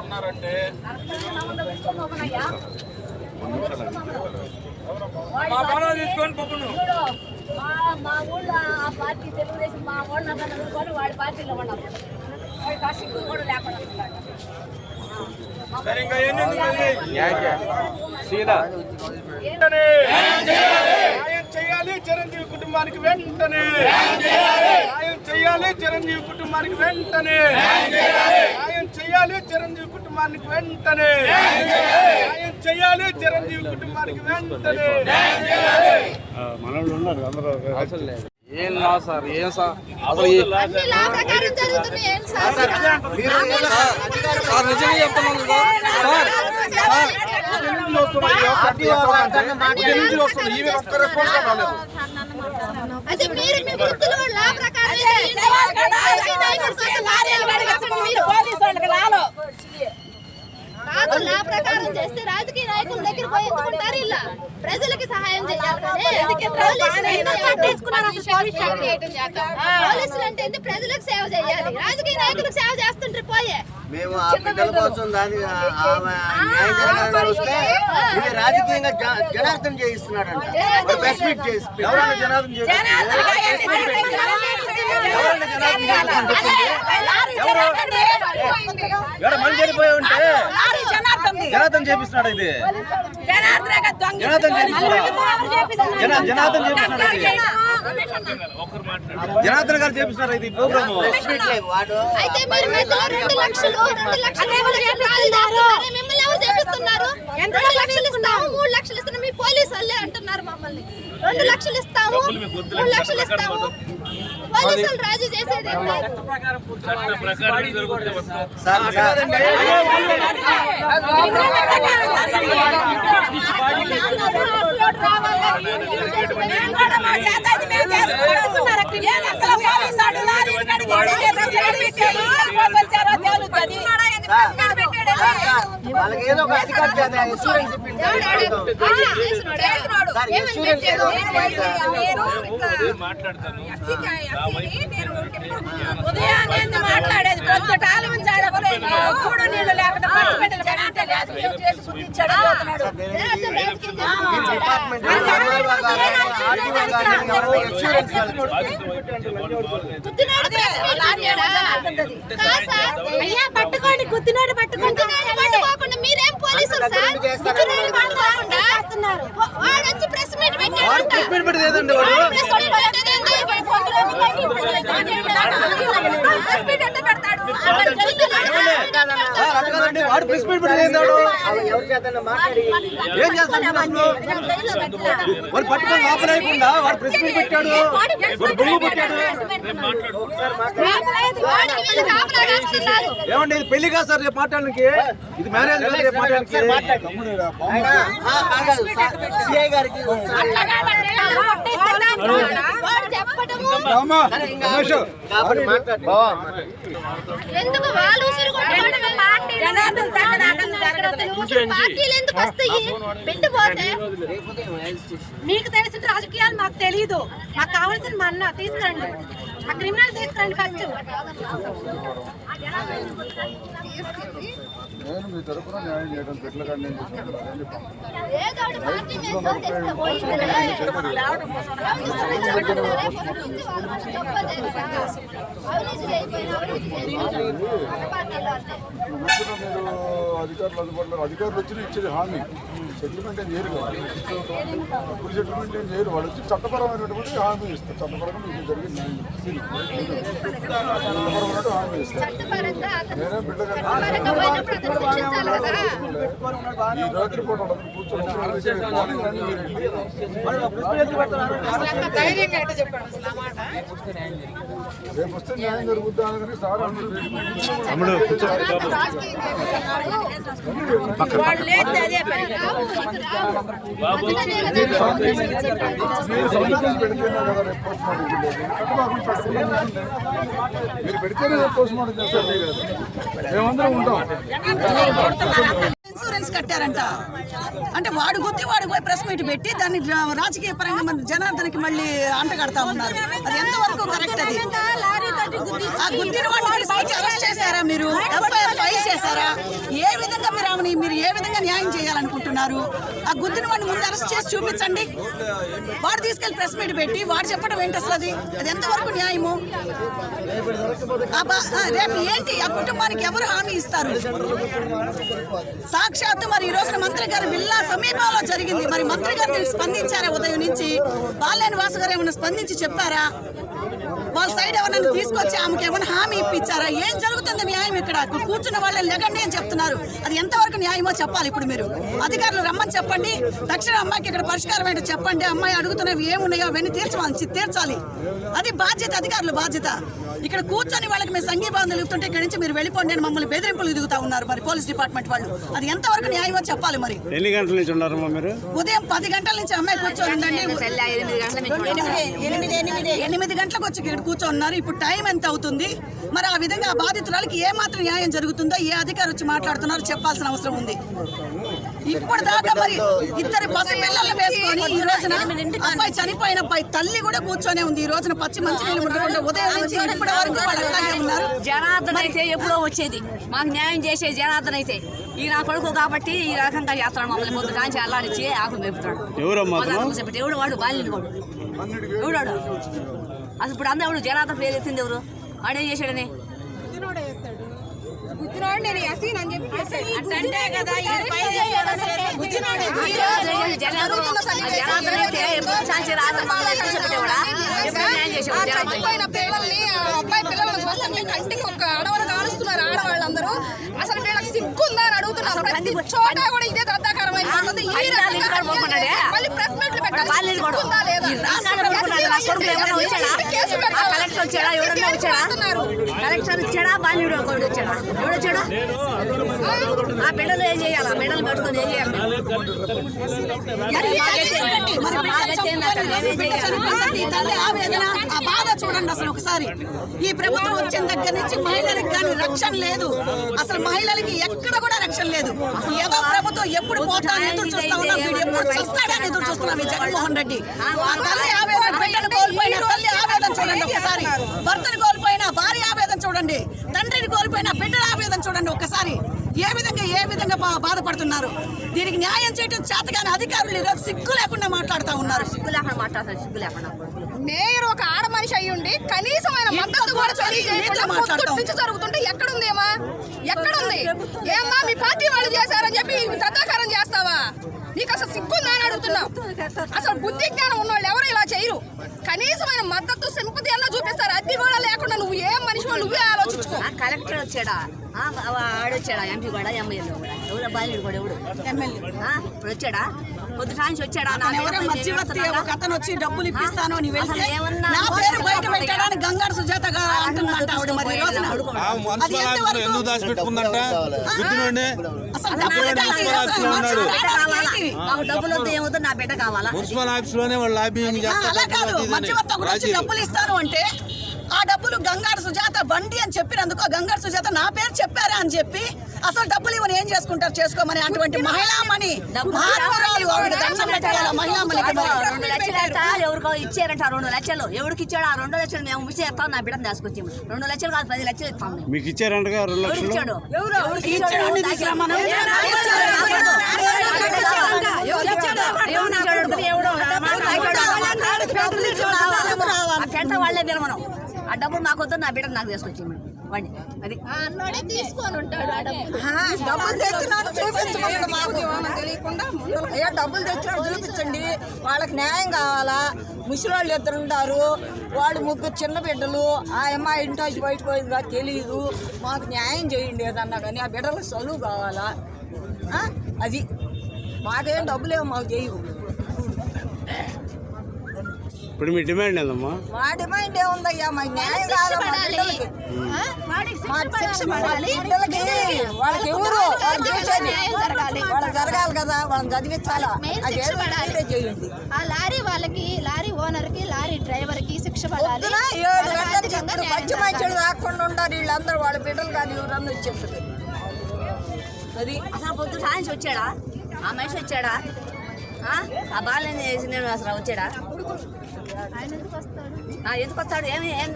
ఉన్నారంటే? మా బాగా తీసుకొని పప్పును మా ఊళ్ళో ఆ పార్టీ తెలుగుదేశం మా ఊళ్ళో అనుకొని వాడి పార్టీలో ఉన్నాం వాడి కూడా లేకుండా. సరే ఇంకా చేయాలి. చిరంజీవి కుటుంబానికి వెంటనే. చేయాలి చిరంజీవి కుటుంబానికి వెంటనే న్యాయం చేయాలి చిరంజీవి కుటుంబానికి వెంటనే న్యాయం చేయాలి చిరంజీవి కుటుంబానికి వెంటనే ఏం లా సార్ ఏం సార్ అసలు నిజంగా చెప్తున్నాను సార్ సార్ అయితే మీరు మీ వృత్తులు లా ప్రకారం చేస్తే రాజకీయ నాయకుల దగ్గర పోయి ఎందుకుంటారు ఇలా. ప్రజలకి సహాయం పోలీసులు అంటే? ప్రజలకు సేవ చేయాలి? రాజకీయ నాయకులకు సేవ చేస్తుంటారు పోయే. మేము ఆ బిడ్డల కోసం దాని ఆ- ఆమె న్యాయం జరగాలని వస్తే ఇది రాజకీయంగా జ- జనార్దన్ ఎవరైనా జనార్దన్ చేసి ఎవడ మనిషి చనిపోయి ఉంటే జనార్దన్ చేపిస్తున్నాడు ఇది. జనార్దన్ చేపిస్తున్నాడు. జనార్దన్ చేపిస్తున్నాడు ఇది. జనార్దన్ గారు చేపిస్తున్నారు ఇది ప్రోగ్రామ్. అయితే మీరు లక్షలు లక్షలు చేపిస్తున్నారు రెండు లక్షలు ఇస్తాము మూడు లక్షలు ఇస్తున్నాం మీ పోలీసు వాళ్ళే అంటున్నారు మమ్మల్ని రెండు లక్షలు ఇస్తాము మూడు లక్షలు ఇస్తాము పోలీసులు రాజు చేసేది ఏంటి? వాళ్ళకి ఏదో ఒక చేత ఇన్సూరెన్స్ మాట్లాడతాను ఉదయాన్నే మాట్లాడేది ప్రొద్దుటాల నుంచి ఆడ కూడు నీళ్ళు లేకుండా చేసి పట్టుకోండి. గుద్దినోడు పట్టుకోండి గుద్దినాడు పట్టుకోకుండా మీరేం పోలీసులు సార్ గుద్దినాడు పట్టుకోకుండా వాడు వచ్చి ప్రెస్ మీట్ పెట్టాడు వాడు ప్రెస్ మీట్ పెట్టేది ఏదండి వాడు ప్రెస్ మీట్ పెట్టేది ఏంటి? ప్రెస్ మీట్ ఎట్లా పెడతాడు? కాదండి వాడు ప్రెస్ మీట్ ఏం చేస్తాడు? అసలు? వాడు పట్టుకొని లోపల వాడు ప్రెస్ మీట్ పెట్టాడు. వాడు బొమ్మ పెట్టాడు. ఏమండి ఇది పెళ్ళి కాదు సార్ రేపు మాట్లాడడానికి. ఇది మ్యారేజ్ కాదు రేపు మాట్లాడడానికి. సిఐ గారికి ఒకసారి వాడు చెప్పటము కాబట్టి మాట్లాడండి ఎందుకు వాళ్ళు ఉసురు కొట్టుకోవడం పార్టీలు ఎందుకు వస్తాయి పెట్టిపోతే మీకు తెలిసిన రాజకీయాలు మాకు తెలియదు మాకు కావాల్సిన మా అన్న తీసుకురండి ఆ క్రిమినల్ తీసుకురండి ఫస్ట్ నేను మీ తరఫున న్యాయం చేయడం కానీ మీరు అధికారులు అందుబాటులో అధికారులు వచ్చి ఇచ్చేది హామీ సెటిల్మెంట్ ఏం చేయరు కదా అప్పుడు సెటిల్మెంట్ ఏం చేయరు వాళ్ళు వచ్చి చట్టపరమైనటువంటి హామీ ఇస్తారు చట్టపరంగా మీకు జరిగే చట్టపరంగా చట్టపరంగా పోయినప్పుడు అతను శిక్షించాలి కదా రాత్రి పూట కూర్చొని మార్నింగ్ రండి మీరు రేపు వస్తే న్యాయం సార్ తమ్ముడు వాళ్ళు లేదు అదే పని కదా మీరు పెడితేనే రేపు పోస్ట్ మార్టం చేస్తారు మేమందరం ఉంటాం. కట్టారంట. అంటే వాడు గుద్ది వాడు పోయి ప్రెస్ మీట్ పెట్టి దాన్ని రాజకీయ పరంగా మన జనార్దన్కి మళ్ళీ అంట కడతా ఉన్నారు. అది ఎంతవరకు కరెక్ట్ అది? ఆ గుద్దిన వాడిని అరెస్ట్ చేశారా మీరు? ఎఫ్ఐఆర్ ఫైల్ చేశారా? ఏ విధంగా మీరు ఆమెని మీరు ఏ విధంగా న్యాయం చేయాలనుకుంటున్నారు? ఆ గుద్దిని వాడిని ముందు అరెస్ట్ చేసి చూపించండి. వాడు తీసుకెళ్ళి ప్రెస్ మీట్ పెట్టి వాడు చెప్పడం ఏంటి అసలు అది? అది ఎంతవరకు న్యాయము? రేపు ఏంటి? ఆ కుటుంబానికి ఎవరు హామీ ఇస్తారు? సాక్షాత్తు మరి ఈ రోజున మంత్రి గారు విల్లా సమీపంలో జరిగింది. మరి మంత్రి గారు దీనికి స్పందించారా? ఉదయం నుంచి బాలేని వాసు గారు ఏమైనా స్పందించి చెప్పారా? వాళ్ళ సైడ్ ఎవరైనా తీసుకొచ్చి ఆమెకి ఏమైనా హామీ ఇప్పించారా? ఏం జరుగుతుంది న్యాయం ఇక్కడ? కూర్చున్న వాళ్ళని లెగండి అని చెప్తున్నారు. అది ఎంతవరకు న్యాయమో చెప్పాలి ఇప్పుడు మీరు. అధికారులు రమ్మని చెప్పండి. తక్షణ అమ్మాయికి ఇక్కడ పరిష్కారం ఏంటో చెప్పండి. అమ్మాయి అడుగుతున్నవి ఏమున్నాయో అవన్నీ తీర్చవాలి తీర్చాలి. అది బాధ్యత అధికారులు బాధ్యత. ఇక్కడ కూర్చొని వాళ్ళకి మేము సంఘీభావం తెలుగుతుంటే ఇక్కడ నుంచి మీరు వెళ్ళిపోండి అని మమ్మల్ని బెదిరింపులు దిగుతా ఉన్నారు మరి పోలీస్ డిపార్ట్మెంట్ వాళ్ళు. అది ఎంతవరకు న్యాయమో చెప్పాలి మరి. ఎన్ని గంటల నుంచి ఉన్నారమ్మా మీరు? ఉదయం పది గంటల నుంచి అమ్మాయి కూర్చొని ఉండండి ఎనిమిది గంటలకు వచ్చి ఇక్కడ కూర్చోన్నారు ఇప్పుడు టైం ఎంత అవుతుంది? మరి ఆ విధంగా బాధితురాలకి ఏ మాత్రం న్యాయం జరుగుతుందో ఏ అధికారి వచ్చి మాట్లాడుతున్నారో చెప్పాల్సిన అవసరం ఉంది. ఇప్పుడు దాకా మరి ఇద్దరు పసి పిల్లలు వేసుకొని ఈ రోజున అబ్బాయి చనిపోయిన అబ్బాయి తల్లి కూడా కూర్చొనే ఉంది. ఈ రోజున పచ్చి మంచి నీళ్ళు ముట్టుకుంటే ఉదయం నుంచి ఇప్పటి వరకు వాళ్ళు అలాగే ఉన్నారు. జనార్దన్ అయితే ఎప్పుడో వచ్చేది. మాకు న్యాయం చేసే జనార్దన్ అయితే ఈ నా కొడుకు కాబట్టి ఈ రకంగా చేస్తాడు మమ్మల్ని ముందు కాంచి అల్లాడిచ్చి ఆకులు మేపుతాడు. ఎవడు వాడు బాల్యుడు వాడు. ఎవడాడు? అసలు ఇప్పుడు అందరూ జనార్దన్ పేరు ఎత్తింది ఎవరు? వాడేం చేశాడని? చనిపోయిన పిల్లల్ని అబ్బాయి పిల్లల్ని చూస్తుంటే కంటికి ఒక ఆడవాళ్ళు కాలుస్తున్నారు ఆడవాళ్ళందరూ. అసలు వీళ్ళకి సిగ్గుందా అని అడుగుతున్నారు. ప్రతి చోట కూడా ఇదే దద్దాకరమైన? మళ్ళీ ప్రెస్ మీట్లు పెట్టాలి. సిగ్గుందా లేదా? ఈ రాష్ట్రంలో కూడా నా కొడుకు ఏమైనా వచ్చాడా? కలెక్టర్ వచ్చాడా? ఎవడన్నా వచ్చాడా? బాల్యుడు ఒకడు వచ్చాడా? ఎవడొచ్చాడు ఆ బిడ్డలు ఏం చేయాలి? ఆ బిడ్డలు పెట్టుకొని ఏం చేయాలి? ఆ బాధ చూడండి అసలు ఒకసారి. ఈ ప్రభుత్వం వచ్చిన దగ్గర నుంచి మహిళలకు కానీ రక్షణ లేదు. అసలు మహిళలకి ఎక్కడ కూడా రక్షణ లేదు. ఏదో ప్రభుత్వం ఎప్పుడు పోతాను ఎదురు చూస్తా ఉన్నాం. ఎప్పుడు చూస్తాడని ఎదురు చూస్తున్నాం జగన్మోహన్ రెడ్డి. ఆ తల్లి కోల్పోయిన ఆవేదన చూడండి ఒకసారి. భర్తను కోల్పోయిన భార్య ఆవేదన చూడండి. తండ్రిని కోల్పోయిన బిడ్డల ఆవేదన చూడండి ఒక్కసారి ఏ విధంగా ఏ విధంగా బా- బాధపడుతున్నారు? దీనికి న్యాయం చేయడం చేతగాని అధికారులు ఈరోజు సిగ్గు లేకుండా మాట్లాడుతూ ఉన్నారు. సిగ్గు లేకుండా మాట్లాడతారు సిగ్గు లేకుండా మేయర్ ఒక ఆడ మనిషి అయి ఉండి కనీసమైన మద్దతు కూడా నుంచి జరుగుతుంటే ఎక్కడుందేమా ఎక్కడుంది? ఏమ్మా మీ పార్టీ వాళ్ళు చేశారని చెప్పి తద్దాకారం చేస్తావా? నీకు అసలు సిగ్గుందా అని అడుగుతున్నా. అసలు బుద్ధి జ్ఞానం ఉన్నవాళ్ళు ఎవరు ఇలా చేయరు. కనీసమైన మద్దతు సింపతి అన్న చూపిస్తారు. అది కూడా లేకుండా నువ్వు ఏం మనిషి నువ్వే ఆలోచించుకో ఆ కలెక్టర్ వచ్చాడా? ఆడొచ్చాడా ఎంపీ కూడా ఎమ్మెల్యే కూడా. ఎవరు బాల్యుడు కూడా ఎవడు? ఎమ్మెల్యే ఇప్పుడు వచ్చాడా? పొద్దు నుంచి వచ్చాడా? నా అతను? ఒక వచ్చి డబ్బులు ఇప్పిస్తాను అని వెళ్తే అసలు ఏమన్నా నా పేరు బయట పెట్టాడని గంగారు సుజాత గారు అంటుందంట ఆవిడ మరి ఈ రోజున. ఆ మున్సిపల్ ఆఫీసులో ఎందుకు దాచిపెట్టుకుందంట? గుర్తునండి అసలు నా డబ్బులు బిడ్డ కావాలి. కావాలా? అసలు ఉన్నాడు. నా బిడ్డ కావాలా? మాకు డబ్బులు వద్దు ఏమొద్దు నా బిడ్డ కావాలా? మున్సిపల్ ఆఫీసులోనే వాళ్ళు లాబింగ్ ఆ, అలా కాదు. మధ్యవర్తి ఒకటి వచ్చి డబ్బులు ఇస్తాను అంటే ఆ డబ్బులు గంగారు సుజాత బండి అని చెప్పినందుకు ఆ గంగారు సుజాత నా పేరు చెప్పారా అని చెప్పి అసలు డబ్బులు ఇవన్నీ ఏం చేసుకుంటారు చేసుకోమని అటువంటి మహిళామణి ఎవరికో ఇచ్చారంట రెండు లక్షలు ఎవరికి ఇచ్చాడు ఆ రెండు లక్షలు మేము ముసి ఇస్తాం నా బిడ్డను తీసుకొచ్చి రెండు లక్షలు కాదు పది లక్షలు ఇస్తాం మీకు ఇచ్చారంటగా రెండు లక్షలు ఇచ్చాడు ఎవరికి ఇచ్చాడు ఎవడో వాళ్ళే నిలవనం ఆ డబ్బులు మాకు వద్దు నా బిడ్డను నాకు తీసుకొచ్చి వాడిని. అది. డబ్బులు. డబ్బులు తెచ్చినాడు చూపించమని మాకు. తెలియకుండా అయ్యా డబ్బులు తెచ్చినాడు చూపించండి. వాళ్ళకి న్యాయం కావాలా? ముసలోళ్ళు ఇద్దరు ఉంటారు. వాళ్ళు ముగ్గురు చిన్న బిడ్డలు. ఆ అమ్మాయి ఇంటి బయట పోయిందిగా తెలియదు మాకు న్యాయం చేయండి ఏదన్నా కానీ ఆ బిడ్డలకు చదువు కావాలా? అది. మాకేం డబ్బులేమో మాకు చేయవు. ఇప్పుడు మీ డిమాండ్ ఏందమ్మా మా డిమాండ్ ఏముందయ్యా మాకు న్యాయం కావాలా మా బిడ్డలకి? మా శిక్ష పడాలి బిడ్డలకి వాళ్ళకి ఎవరు వాళ్ళకి జరగాలి వాళ్ళకి జరగాలి కదా వాళ్ళని చదివించాలా మెయిన్ అది శిక్ష ఏదో పడాలి. మీరే చేయండి ఆ లారీ వాళ్ళకి లారీ ఓనర్కి లారీ డ్రైవర్కి శిక్ష పడాలి పొద్దున ఏడు వాళ్ళ గంటలకు ఆర్థికంగా ఇప్పుడు న్యాయం మంచి జరగాలి. మంచి రాకుండా ఉండాలి వీళ్ళందరూ వాళ్ళ బిడ్డలు కానీ ఎవరన్నా వచ్చి చెప్తుంది అది అసలు పొద్దు సాయంత్రం వచ్చాడా ఆ మనిషి వచ్చాడా ఆ? ఆ బాలని నేను అసలు వచ్చాడా? ఆ, ఎందుకు వస్తాడు? ఏమి ఏం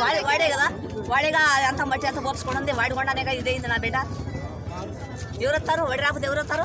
వాడే వాడే కదా. వాడేగా అంత మట్టి అంత పోపుకోవడం వాడి కొండనే ఇదైంది నా బిడ్డ. ఎవరు వస్తారు వాడి రాకపోతే ఎవరు వస్తారు